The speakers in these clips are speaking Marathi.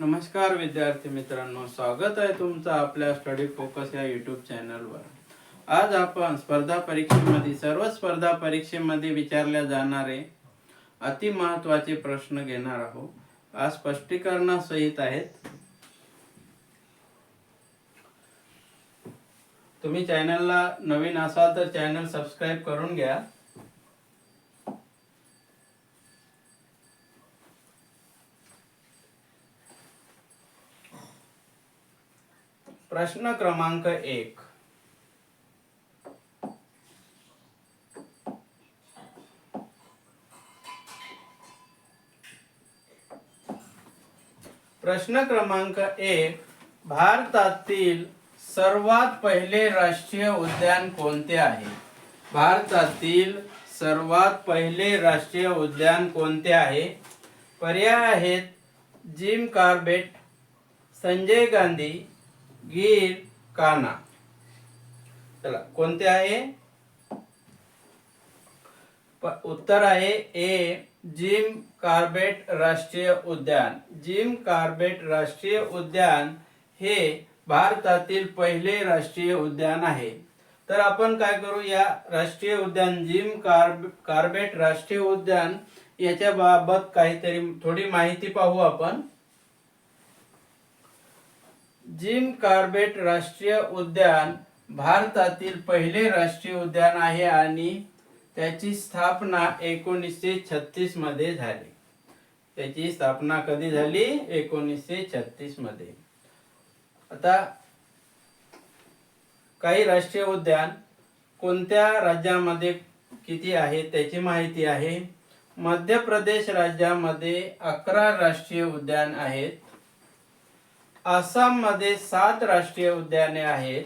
नमस्कार विद्यार्थी मित्रांनो स्वागत आहे तुमचं आपल्या स्टडी फोकस या युट्यूब चॅनलवर आज आपण स्पर्धा परीक्षेमध्ये सर्व स्पर्धा परीक्षेमध्ये विचारल्या जाणारे अति महत्त्वाचे प्रश्न घेणार आहोत. आज स्पष्टीकरणासहित आहेत. तुम्ही चॅनलला नवीन असाल तर चॅनल सबस्क्राईब करून घ्या. प्रश्न क्रमांक एक. प्रश्न क्रमांक एक. भारतातील सर्वात पहिले राष्ट्रीय उद्यान कोणते आहे? भारतातील सर्वात पहिले राष्ट्रीय उद्यान कोणते आहे? पर्याय आहेत जिम कार्बेट संजय गांधी गीर काना. चला कोणते आहे? उत्तर आहे ए जिम कार्बेट राष्ट्रीय उद्यान. जिम कार्बेट राष्ट्रीय उद्यान हे भारतातील पहिले राष्ट्रीय उद्यान आहे. तर आपण काय करू या राष्ट्रीय उद्यान जिम कार्ब कार्बेट राष्ट्रीय उद्यान याच्या बाबत काहीतरी थोडी माहिती पाहू आपण. जिम कार्बेट राष्ट्रीय उद्यान भारतातील पहिले राष्ट्रीय उद्यान आहे आणि त्याची स्थापना एकोणीसशे छत्तीसमध्ये झाली. त्याची स्थापना कधी झाली? एकोणीसशे छत्तीसमध्ये. आता काही राष्ट्रीय उद्यान कोणत्या राज्यामध्ये किती आहे त्याची माहिती आहे. मध्य प्रदेश राज्यामध्ये अकरा राष्ट्रीय उद्यान आहेत. आसाममध्ये सात राष्ट्रीय उद्याने आहेत.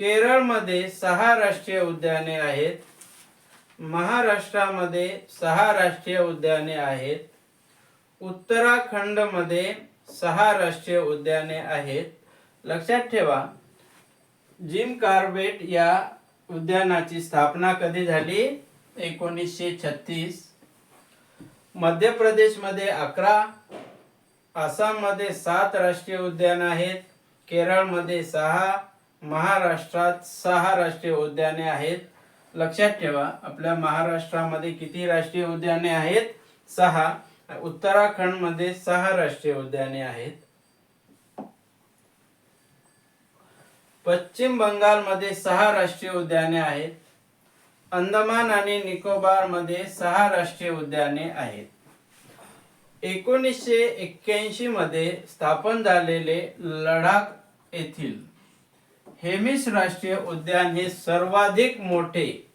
केरळमध्ये सहा राष्ट्रीय उद्याने आहेत. महाराष्ट्रामध्ये सहा राष्ट्रीय उद्याने आहेत. उत्तराखंडमध्ये सहा राष्ट्रीय उद्याने आहेत. लक्षात ठेवा जिम कार्बेट या उद्यानाची स्थापना कधी झाली? एकोणीसशे छत्तीस. मध्य प्रदेशमध्ये अकरा आसाममध्ये सात राष्ट्रीय उद्यान आहेत. केरळमध्ये सहा महाराष्ट्रात सहा राष्ट्रीय उद्याने आहेत. लक्षात ठेवा आपल्या महाराष्ट्रामध्ये किती राष्ट्रीय उद्याने आहेत? सहा. उत्तराखंडमध्ये सहा राष्ट्रीय उद्याने आहेत. पश्चिम बंगालमध्ये सहा राष्ट्रीय उद्याने आहेत. अंदमान आणि निकोबारमध्ये सहा राष्ट्रीय उद्याने आहेत. एकोणीसशे एक्क्याऐंशी मध्ये स्थापन झालेले लडाख येथील हेमिस राष्ट्रीय उद्यान हे सर्वाधिक मोठे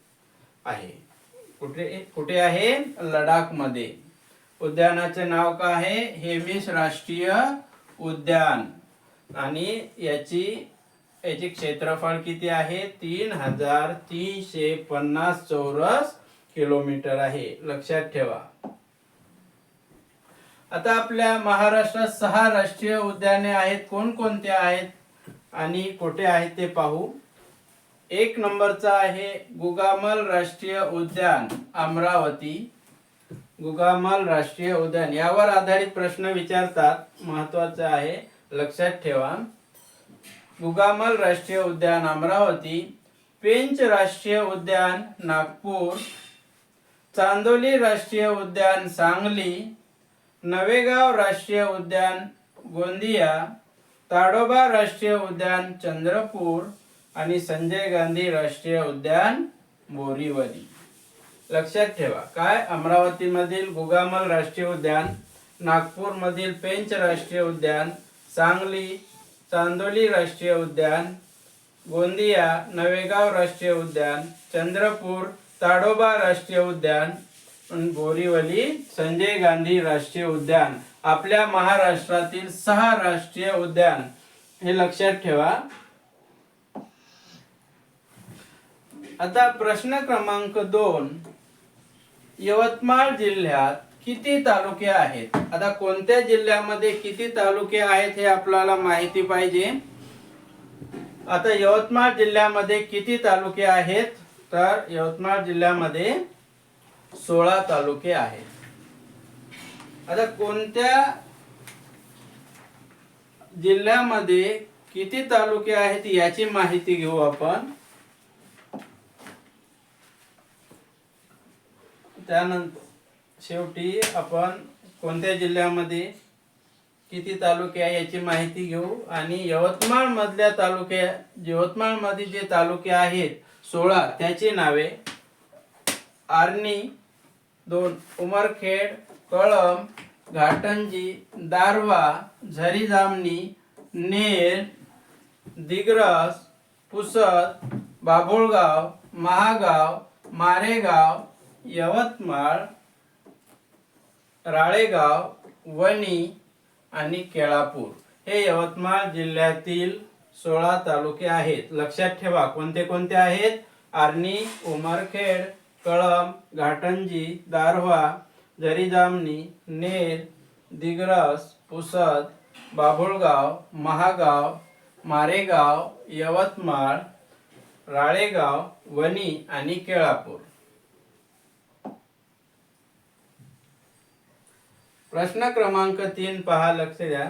आहे. कुठे कुठे आहे? लडाखमध्ये उद्यानाचे नाव काय आहे? हेमिस राष्ट्रीय उद्यान. आणि याची याचे क्षेत्रफळ किती आहे? तीन हजार तीनशे पन्नास चौरस किलोमीटर आहे. लक्षात ठेवा. आता आपल्या महाराष्ट्रात सहा राष्ट्रीय उद्याने आहेत. कोणकोणते आहेत आणि कुठे आहेत ते पाहू. एक नंबरचा आहे गुगामल राष्ट्रीय उद्यान अमरावती. गुगामल राष्ट्रीय उद्यान. यावर आधारित प्रश्न विचारतात. महत्वाचं आहे लक्षात ठेवा. गुगामल राष्ट्रीय उद्यान अमरावती. पेंच राष्ट्रीय उद्यान नागपूर. चांदोली राष्ट्रीय उद्यान सांगली. नवेगाव राष्ट्रीय उद्यान गोंदिया ताडोबा राष्ट्रीय उद्यान चंद्रपूर आणि संजय गांधी राष्ट्रीय उद्यान बोरीवली. लक्षात ठेवा काय? अमरावतीमधील गुगामल राष्ट्रीय उद्यान नागपूरमधील पेंच राष्ट्रीय उद्यान सांगली चांदोली राष्ट्रीय उद्यान गोंदिया नवेगाव राष्ट्रीय उद्यान चंद्रपूर ताडोबा राष्ट्रीय उद्यान बोरीवली संजय गांधी राष्ट्रीय उद्यान आपल्या महाराष्ट्रातील सहा राष्ट्रीय उद्यान. हे लक्षात ठेवा. आता प्रश्न क्रमांक दोन. यवतमाळ जिल्ह्यात किती तालुके आहेत? आता कोणत्या जिल्ह्यामध्ये किती तालुके आहेत हे आपल्याला माहिती पाहिजे? आता यवतमाळ जिल्ह्यामध्ये किती तालुके आहेत? तर यवतमाळ जिल्ह्यामध्ये सोळा तालुके आहेत. आता कोणत्या जिल्ह्यामध्ये किती तालुके आहेत याची माहिती घेऊ आपण? त्यानंतर शेवटी आपण कोणत्या जिल्ह्यामध्ये किती तालुके आहे याची माहिती घेऊ आणि यवतमाळ मधल्या तालुक्या यवतमाळमध्ये जे तालुके आहेत सोळा त्याची नावे. आर्णी दोन. उमरखेड कळम घाटंजी दारवा झरी जामणी नेर दिग्रस पुसद बाभुळगाव महागाव मारेगाव यवतमाळ राळेगाव वणी आणि केळापूर. हे यवतमाळ जिल्ह्यातील सोळा तालुके आहेत. लक्षात ठेवा कोणते कोणते आहेत? आर्णी उमरखेड कळम घाटंजी दारव्हा जरीजामणी नेर दिग्रस पुसद बाभुळगाव महागाव मारेगाव यवतमाळ राळेगाव वणी आणि केळापूर. प्रश्न क्रमांक तीन पहा लक्ष द्या.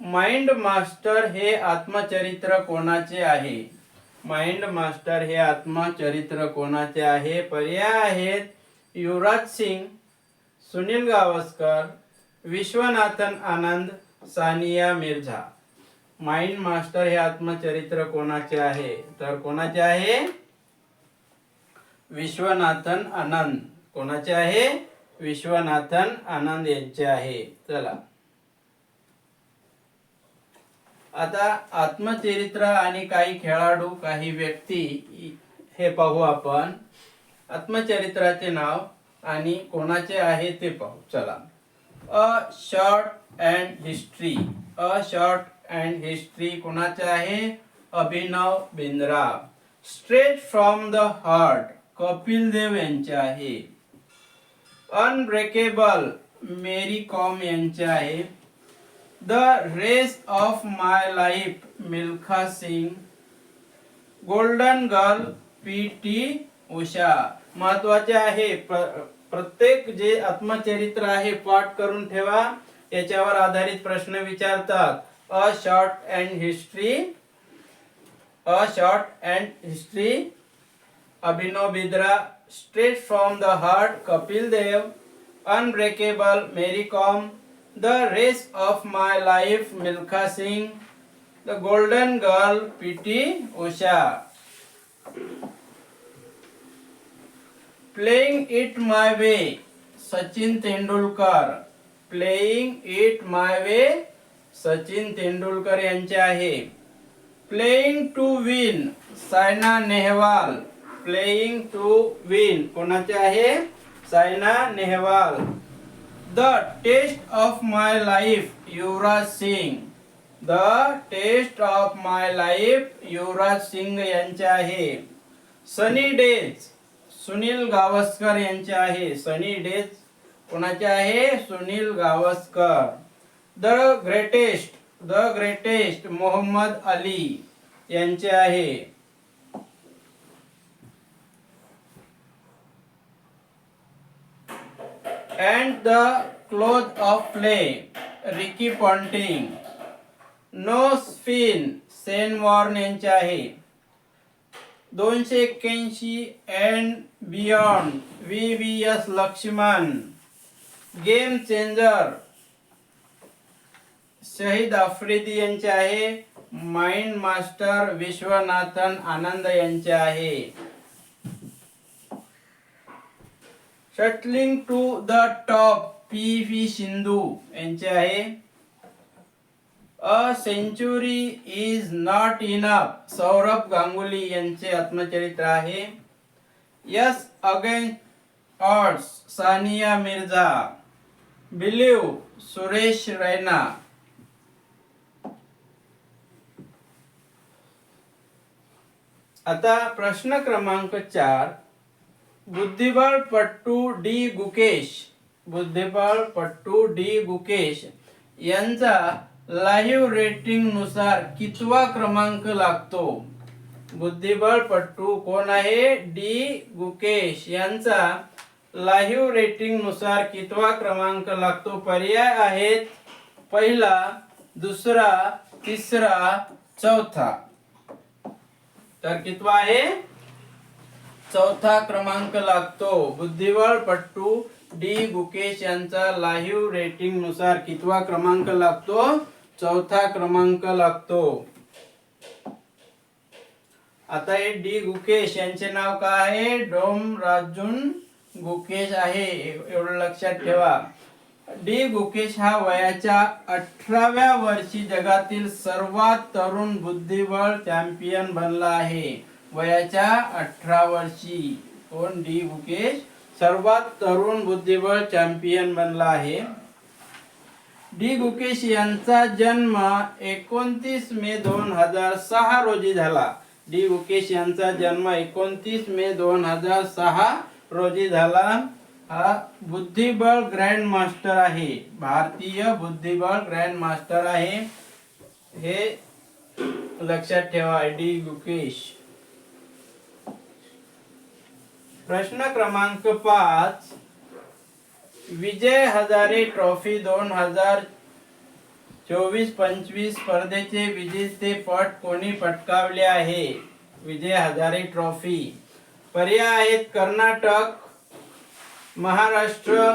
माइंड मास्टर हे आत्मचरित्र कोणाचे आहे? माइंड मास्टर हे आत्मचरित्र कोणाचे आहे? पर्याय आहेत युवराज सिंग सुनील गावस्कर विश्वनाथन आनंद सानिया मिर्झा. माइंड मास्टर हे आत्मचरित्र कोणाचे आहे? तर कोणाचे आहे? विश्वनाथन आनंद. कोणाचे आहे? विश्वनाथन आनंद यांचे आहे. चला. आता आत्मचरित्र आणि काही खेळाडू काही व्यक्ती हे पाहू आपण. आत्मचरित्राचे नाव आणि कोणाचे आहे ते पाहू. चला. A short and history. A short and history कोणाचे आहे? Abhinav Bindra straight from the heart. Kapil Dev यांचे आहे. अनब्रेकेबल. मेरी कॉम यांचे आहे. The race of my life Milkha Singh golden girl P T Usha महत्त्वाचे आहे प्र- प्रत्येक जे आत्मचरित्र आहे पाठ करून ठेवा. याच्यावर आधारित प्रश्न विचारतात. A short and history a short and history Abhinav Bindra straight from the heart Kapil Dev. Unbreakable Mary Kom the race of my life Milkha Singh the golden girl P T Usha. Playing it my way Sachin Tendulkar. Playing it my way Sachin Tendulkar यांचे आहे. Playing to win Saina Nehwal. Playing to win कोणाचे आहे? Saina Nehwal. The test of my life Yuvraj Singh the test of my life Yuvraj Singh यांचे आहे. सनी डेज सुनील गावस्कर यांचे आहे. सनी डेज कोणाचे आहे? Sunil Gavaskar the greatest the greatest Muhammad Ali यांचे आहे. And the cloth of play Ricky Ponting no spin. Shane Warne यांचे आहे दोनशे एक्क्याऐंशी and beyond V V S Laxman game changer Shahid Afridi यांचे आहे. माइंड मास्टर विश्वनाथन आनंद यांचे आहे. Shuttling to the top P V Sindhu यांचे आहे a century is not enough Sourav Ganguly यांचे आत्मचरित्र आहे ace against odds Sania Mirza. Believe Suresh Raina. आता प्रश्न क्रमांक चार. बुद्धिबळ पट्टू डी गुकेश. बुद्धिबळ पट्टू डी गुकेश. यांचा लाईव्ह रेटिंगनुसार कितवा क्रमांक लागतो? बुद्धिबळ पट्टू कोण आहे? डी गुकेश. यांचा लाईव्ह रेटिंगनुसार कितवा क्रमांक लागतो? पर्याय आहेत. पहिला दुसरा तिसरा चौथा. तर कितवा आहे? चौथा क्रमांक लागतो. बुद्धिबळ पट्टू डी. गुकेश यांचा लाईव्ह रेटिंगनुसार कितवा क्रमांक लागतो? चौथा क्रमांक लागतो. आता हे डी. गुकेश यांचे नाव काय आहे? डोम राजून गुकेश आहे एवढं लक्षात ठेवा. डी. गुकेश हा वयाच्या अठराव्या वर्षी जगातील सर्वात तरुण बुद्धिबळ चॅम्पियन बनला आहे. वयाच्या अठरा वर्षी. कोण? डी. गुकेश सर्वात तरुण बुद्धिबळ चॅम्पियन बनला आहे. डी. गुकेश यांचा जन्म एकोणतीस मे दोन हजार सहा रोजी झाला. डी. गुकेश यांचा जन्म एकोणतीस मे दोन हजार सहा रोजी झाला. हा बुद्धिबळ ग्रँड मास्टर आहे. भारतीय बुद्धिबळ ग्रँड मास्टर आहे. हे लक्षात ठेवा डी. गुकेश प्रश्न क्रमांक पाच. विजय हजारे ट्रॉफी दोन हजार चोवीस पंचवीस स्पर्धेचे विजेते पट कोणी पटकावले आहे? विजय हजारे ट्रॉफी. पर्याय आहेत कर्नाटक महाराष्ट्र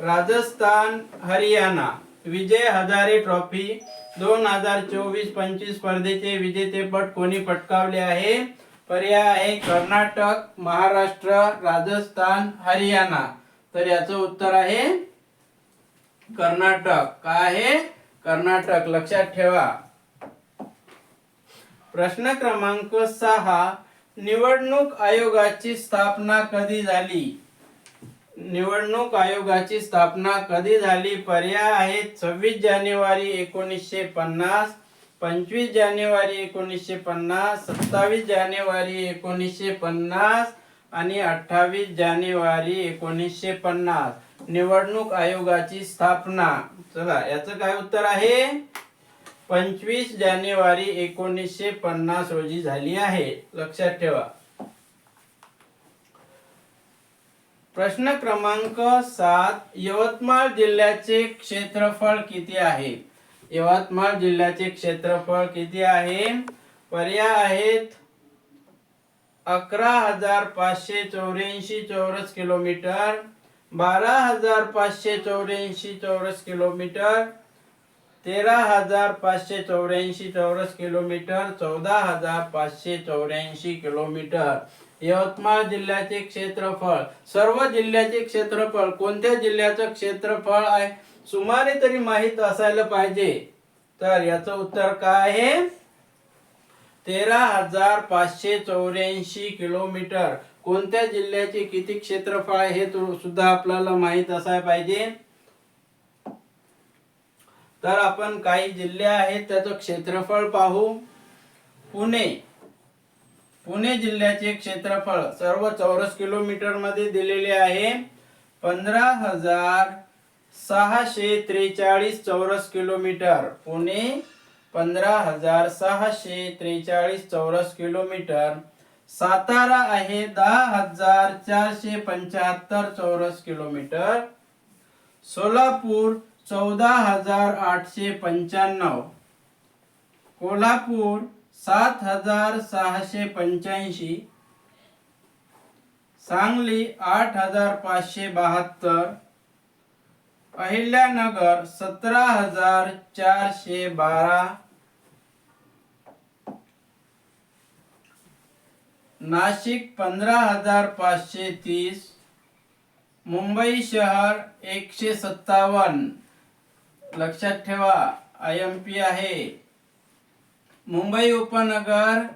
राजस्थान हरियाणा. विजय हजारे ट्रॉफी दोन हजार चोवीस पंचवीस स्पर्धेचे विजेतेपद कोणी पटकावले आहे? पर्याय आहे कर्नाटक महाराष्ट्र राजस्थान हरियाणा. तर याचं उत्तर आहे कर्नाटक. का आहे? कर्नाटक. लक्षात ठेवा. प्रश्न क्रमांक सहा. निवडणूक आयोगाची स्थापना कधी झाली? निवडणूक आयोगाची स्थापना कधी झाली? पर्याय आहे सव्वीस जानेवारी एकोणीसशे पन्नास पंचवीस जानेवारी एकोणीसशे पन्नास सत्तावीस जानेवारी एकोणीसशे पन्नास आणि अठ्ठावीस जानेवारी एकोणीसशे पन्नास. निवडणूक आयोगाची स्थापना. चला याचं काय उत्तर आहे? पंचवीस जानेवारी एकोणीसशे पन्नास रोजी झाली आहे. लक्षात ठेवा. प्रश्न क्रमांक सात यवतमाळ जिल्ह्याचे क्षेत्रफळ किती आहे? यवतमाळ जिल्ह्याचे क्षेत्रफळ किती आहे? पर्याय आहेत अकरा हजार पाचशे चौऱ्याऐंशी चौरस किलोमीटर बारा हजार पाचशे चौऱ्याऐंशी चौरस किलोमीटर तेरा हजार पाचशे चौऱ्याऐंशी चौरस किलोमीटर चौदा हजार पाचशे चौऱ्याऐंशी किलोमीटर. यवतमाळ जिल्ह्याचे क्षेत्रफळ सर्व जिल्ह्याचे क्षेत्रफळ कोणत्या जिल्ह्याचं क्षेत्रफळ आहे? सुमारे तरी माहीत असायला पाहिजे. तर याचं उत्तर काय आहे? तेरा हजार पाचशे चौऱ्याऐंशी किलोमीटर. कोणत्या जिल्ह्याचे किती क्षेत्रफळ आहे हे सुद्धा आपल्याला माहीत असायला पाहिजे. तर आपण काही जिल्हे आहेत त्याचं क्षेत्रफळ पाहू. पुणे. पुणे जिल्ह्याचे क्षेत्रफळ सर्व चौरस किलोमीटरमध्ये दिलेले आहे. पंधरा हजार सहाशे त्रेचाळीस चौरस किलोमीटर. पुणे पंधरा हजार सहाशे त्रेचाळीस चौरस किलोमीटर. सातारा आहे दहा हजार चारशे पंच्याहत्तर चौरस किलोमीटर. सोलापूर चौदा हजार आठशे पंच्याण्णव. कोल्हापूर सात हजार सहाशे पंच्याऐंशी. सांगली आठ हजार पाचशे बहात्तर. अहिल्यानगर सतरा हजार चारशे बारा. नाशिक पंधरा हजार पाचशे तीस. मुंबई शहर एकशे सत्तावन्न. लक्षात ठेवा आय एम पी आहे. मुंबई उपनगर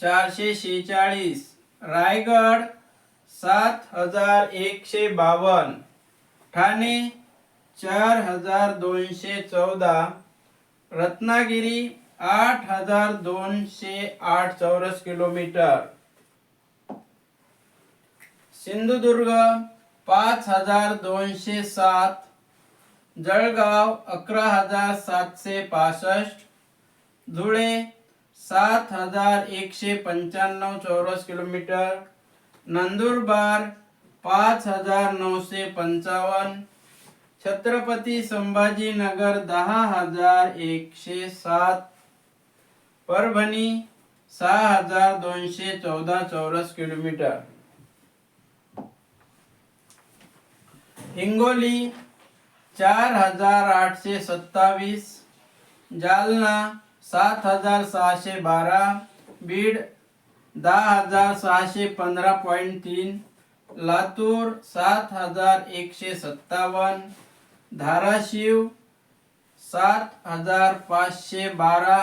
चारशे शेहेचाळीस. रायगड सात हजार एकशे बावन्न. ठाणे चार हजार दोनशे चौदा रत्नागिरी आठ हजार दोनशे आठ चौरस किलोमीटर. सिंधुदुर्ग पाच हजार दोनशे सात जळगाव अकरा हजार सातशे पासष्ट धुळे सात हजार एकशे पंच्याण्णव चौरस किलोमीटर नंदुरबार पाच हजार नऊशे पंचावन्न छत्रपती संभाजीनगर दहा हजार एकशे सात. परभणी सहा हजार दोनशे चौदा चौरस किलोमीटर. हिंगोली चार हजार आठशे सत्तावीस. जालना सात हजार सहाशे बारा. बीड दहा हजार सहाशे पंधरा पॉईंट तीन. लातूर सात हजार एकशे सत्तावन्न. धाराशिव सात हजार पाचशे बारा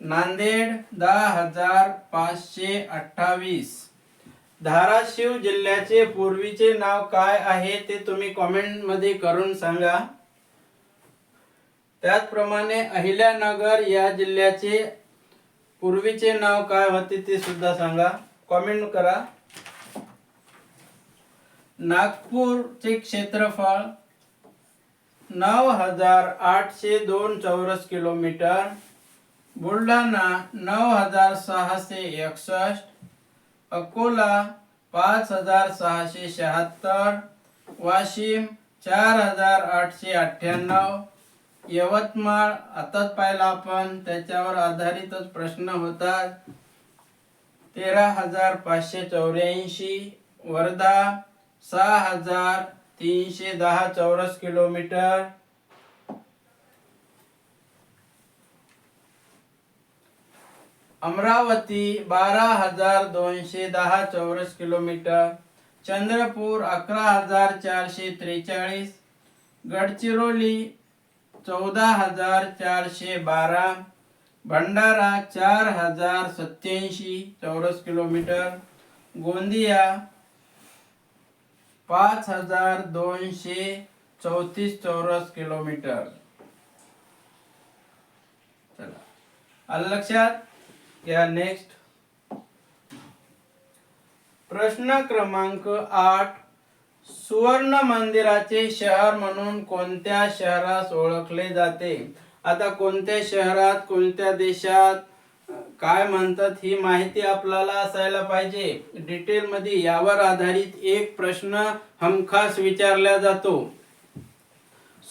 नांदेड दहा हजार पाचशे अठ्ठावीस. धाराशिव जिल्ह्याचे पूर्वीचे नाव काय आहे ते तुम्ही कॉमेंटमध्ये करून सांगा. त्याचप्रमाणे अहिल्यानगर या जिल्ह्याचे पूर्वीचे नाव काय होते ते सुद्धा सांगा. कॉमेंट करा. नागपूरचे क्षेत्रफळ नऊ हजार आठशे दोन चौरस किलोमीटर बुलढाणा नऊ हजार सहाशे एकसष्ट अकोला पाच हजार सहाशे शहात्तर वाशिम चार हजार आठशे अठ्ठ्याण्णव यवतमाळ आताच पाहिला आपण त्याच्यावर आधारितच प्रश्न होतात. तेरा हजार पाचशे चौऱ्याऐंशी वर्धा सहा हजार तीनशे दहा चौरस किलोमीटर. अमरावती बारा हजार दोनशे दहा चौरस किलोमीटर. चंद्रपूर अकरा हजार चारशे त्रेचाळीस. गडचिरोली चौदा हजार चारशे बारा. भंडारा चार हजार सत्याऐंशी चौरस किलोमीटर. गोंदिया पाच हजार दोनशे चौतीस चौरस किलोमीटर. चला. आलं लक्षात? या नेक्स्ट प्रश्न क्रमांक आठ. सुवर्ण मंदिराचे शहर म्हणून कोणत्या शहरास ओळखले जाते? आता कोणत्या शहरात कोणत्या देशात? काय म्हणतात ही माहिती आपल्याला असायला पाहिजे? डिटेल मध्ये यावर आधारित एक प्रश्न हमखास विचारला जातो.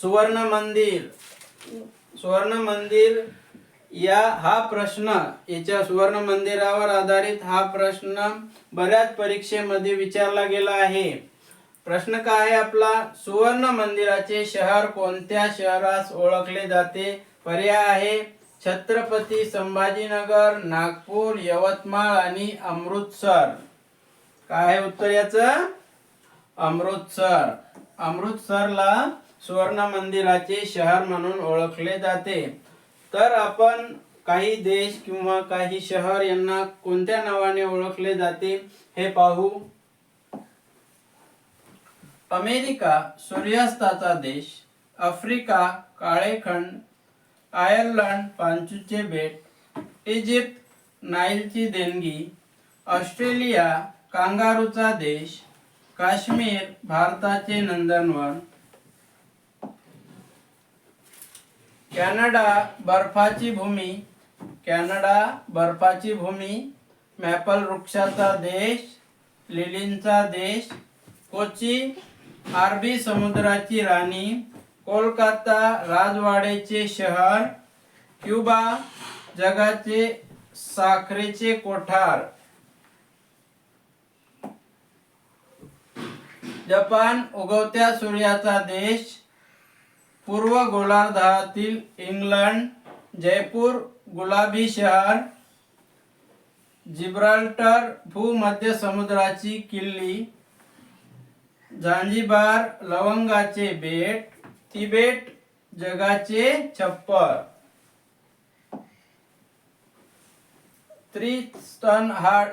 सुवर्ण मंदिर. सुवर्ण मंदिर या हा प्रश्न याच्या सुवर्ण मंदिरावर आधारित हा प्रश्न बऱ्याच परीक्षेमध्ये विचारला गेला आहे. प्रश्न काय आहे आपला? सुवर्ण मंदिराचे शहर कोणत्या शहरास ओळखले जाते? पर्याय आहे. छत्रपती संभाजीनगर नागपूर यवतमाळ आणि अमृतसर. काय आहे उत्तर याचं? अमृतसर. अमृतसरला सुवर्ण मंदिराचे शहर म्हणून ओळखले जाते. तर आपण काही देश किंवा काही शहर यांना कोणत्या नावाने ओळखले जाते हे पाहू. अमेरिका सूर्यास्ताचा देश आफ्रिका काळेखंड आयर्लंड पांचूचे बेट इजिप्त नाईलची देणगी ऑस्ट्रेलिया कांगारूचा देश काश्मीर भारताचे नंदनवन कॅनडा बर्फाची भूमी कॅनडा बर्फाची भूमी मॅपल वृक्षाचा देश लिलींचा देश कोची अरबी समुद्राची राणी कोलकाता राजवाड्याचे शहर क्युबा जगाचे साखरेचे कोठार. जपान उगवत्या सूर्याचा देश पूर्व गोलार्धातील इंग्लंड जयपूर गुलाबी शहर जिब्राल्टर भूमध्य समुद्राची किल्ली झांजीबार लवंगाचे बेट तिबेट जगाचे छप्पर. त्रिस्तन हा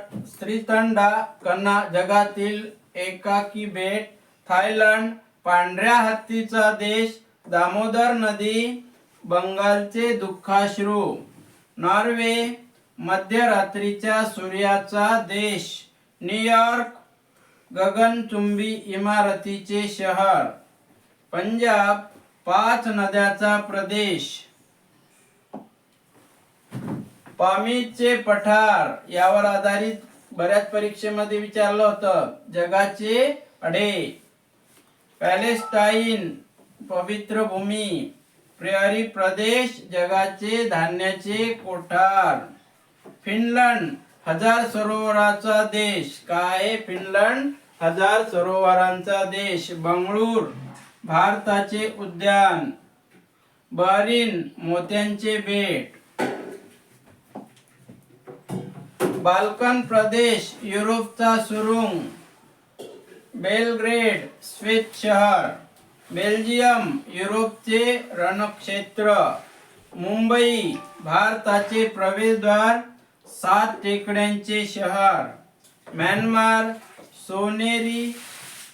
त्रितंडा कन्ना जगातील एकाकी बेट. थायलंड पांढऱ्या हत्तीचा देश. दामोदर नदी बंगालचे दुःखाश्रू. नॉर्वे मध्यरात्रीच्या सूर्याचा देश. न्यूयॉर्क गगनचुंबी इमारतीचे शहर. पंजाब पाच नद्याचा प्रदेश. पामीचे पठार यावर आधारित बऱ्याच परीक्षेमध्ये विचारलं होतं. जगाचे अडे. पॅलेस्टाईन पवित्र भूमी. प्रियारी प्रदेश जगाचे धान्याचे कोठार. फिनलंड हजार सरोवराचा देश. काय आहे? फिनलंड? हजार सरोवरांचा देश. बंगळूर. भारताचे उद्यान. बहरीन मोत्यांचे बेट बाल्कन प्रदेश युरोपचा सुरुंग. बेलग्रेड स्वित शहर. बेल्जियम युरोपचे रणक्षेत्र. मुंबई भारताचे प्रवेशद्वार सात टेकड्यांचे शहर. म्यानमार सोनेरी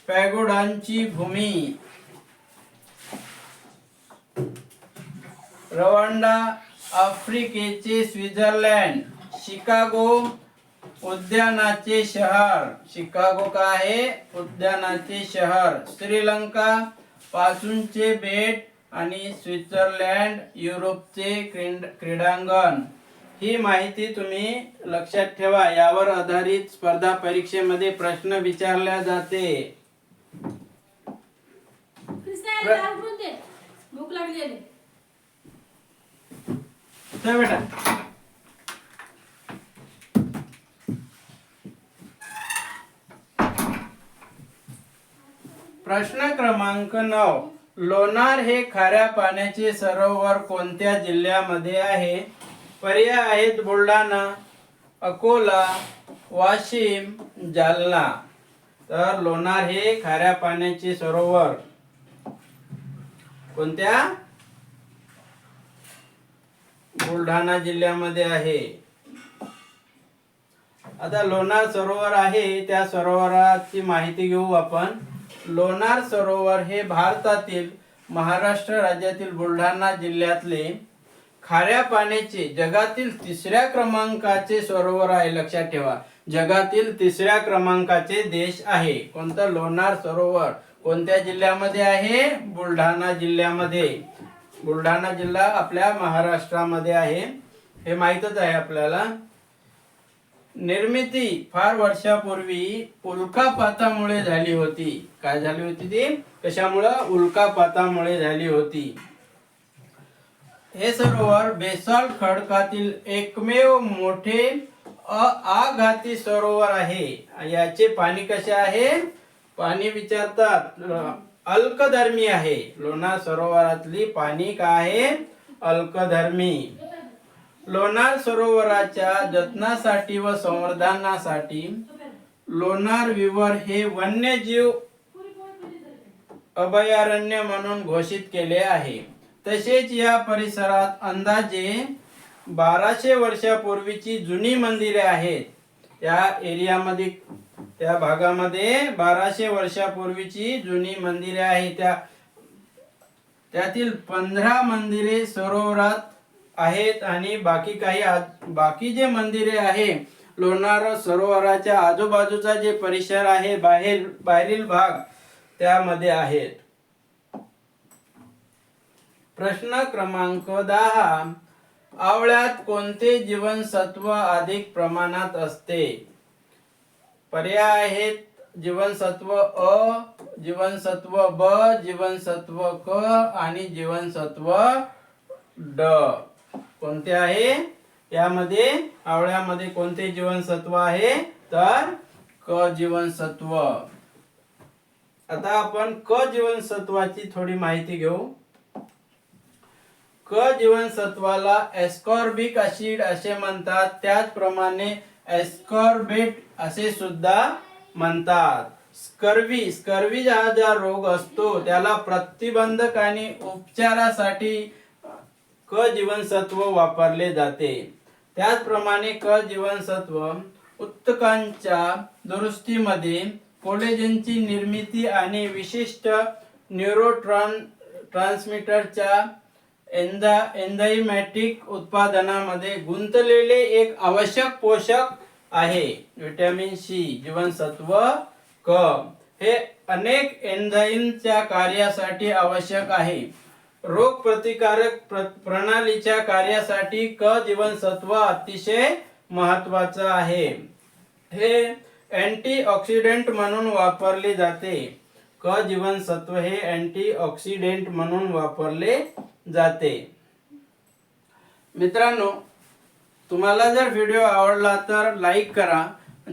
पॅगोडांची भूमी. रवांडा आफ्रिकेचे स्वित्झर्लंड शिकागो उद्यानाचे शहर. शिकागो का आहे? उद्यानाचे शहर. श्रीलंका पासूनचे बेट आणि स्वित्झर्लंड युरोपचे क्रीडांगण. ही माहिती तुम्ही लक्षात ठेवा. यावर आधारित स्पर्धा परीक्षेमध्ये प्रश्न विचारल्या जाते. कृष्णा बेटा प्रश्न क्रमांक नऊ. लोणार हे खाऱ्या पाण्याचे सरोवर कोणत्या जिल्ह्यामध्ये आहे? पर्याय आहेत बुलढाणा अकोला वाशिम जालना. तर लोणार हे खाऱ्या पाण्याचे सरोवर कोणत्या? बुलढाणा जिल्ह्यामध्ये आहे. आता लोणार सरोवर आहे त्या सरोवराची माहिती घेऊ आपण. लोणार सरोवर हे भारतातील महाराष्ट्र राज्यातील बुलढाणा जिल्ह्यातले खाऱ्या पाण्याचे जगातील तिसऱ्या क्रमांकाचे सरोवर आहे लक्षात ठेवा. जगातील तिसऱ्या क्रमांकाचे देश आहे. कोणतं? लोणार सरोवर. कोणत्या जिल्ह्यामध्ये आहे? बुलढाणा जिल्ह्यामध्ये. बुलढाणा जिल्हा आपल्या महाराष्ट्रामध्ये आहे. हे माहीतच आहे आपल्याला. निर्मिती फार वर्षापूर्वी उल्कापातामुळे झाली होती. काय झाली होती ती? कशामुळं? उल्कापातामुळे झाली होती. हे सरोवर बेसाल्ट खडकातील एकमेव मोठे अ- आघाती सरोवर आहे. याचे पाणी कसे आहे? पाणी विचारतात अल्कधर्मी आहे. लोणार सरोवरातली पाणी काय? आहे अल्कधर्मी. लोणार सरोवराच्या जतनासाठी व संवर्धनासाठी लोणार विवर हे वन्यजीव अभयारण्य म्हणून घोषित केले आहे. तसेच या परिसरात अंदाजे बाराशे वर्षापूर्वीची जुनी मंदिरे आहेत. त्या एरियामध्ये त्या भागामध्ये बाराशे वर्षापूर्वीची जुनी मंदिरे आहेत. त्या त्यातील पंधरा मंदिरे सरोवरात आहेत आणि बाकी काही बाकी जे मंदिरे आहे लोणार सरोवराच्या आजूबाजूचा जे परिसर आहे बाहेर बाहेरील भाग त्यामध्ये आहेत. प्रश्न क्रमांक दहा आवळ्यात कोणते जीवनसत्व अधिक प्रमाणात असते? पर्याय आहेत जीवनसत्व अ जीवनसत्व ब जीवनसत्व क आणि जीवनसत्व ड. कोणते आहे? यामध्ये आवळ्यामध्ये कोणते जीवनसत्व आहे? तर क जीवनसत्व. आता आपण क जीवनसत्वाची थोडी माहिती घेऊ. क जीवनसत्वाला एस्कॉर्बिक ऍसिड असे म्हणतात. त्याचप्रमाणे एस्कॉर्बेट असे सुद्धा म्हणतात. स्कर्वी स्कर्वी हा ज्या रोग असतो त्याला प्रतिबंधक आणि उपचारासाठी क जीवनसत्व वापरले जाते. त्याचप्रमाणे क जीवनसत्व उत्तकांच्या दुरुस्तीमध्ये कोलेजनची निर्मिती आणि विशिष्ट न्यूरोट्रान ट्रान्समीटरच्या एन्झा एन्झाइमॅटिक उत्पादनामध्ये गुंतलेले एक आवश्यक पोषक आहे. व्हिटॅमिन सी जीवनसत्व क. हे अनेक एन्झाईमच्या कार्यासाठी आवश्यक आहे. रोग प्रतिकारक प्र, प्रणालीच्या कार्यासाठी क जीवनसत्व अतिशय महत्वाचं आहे. हे अँटीऑक्सिडेंट म्हणून वापरले जाते. क जीवनसत्व हे अँटीऑक्सिडेंट म्हणून वापरले जाते. मित्रांनो तुम्हाला जर व्हिडिओ आवडला तर लाईक करा.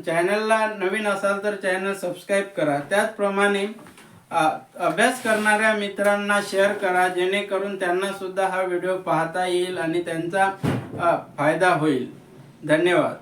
चॅनलला नवीन असाल तर चॅनल सबस्क्राईब करा. त्याचप्रमाणे अभ्यास करणाऱ्या मित्रांना शेअर करा. जेणेकरून त्यांना सुद्धा हा व्हिडिओ पाहता येईल आणि त्यांचा फायदा होईल. धन्यवाद.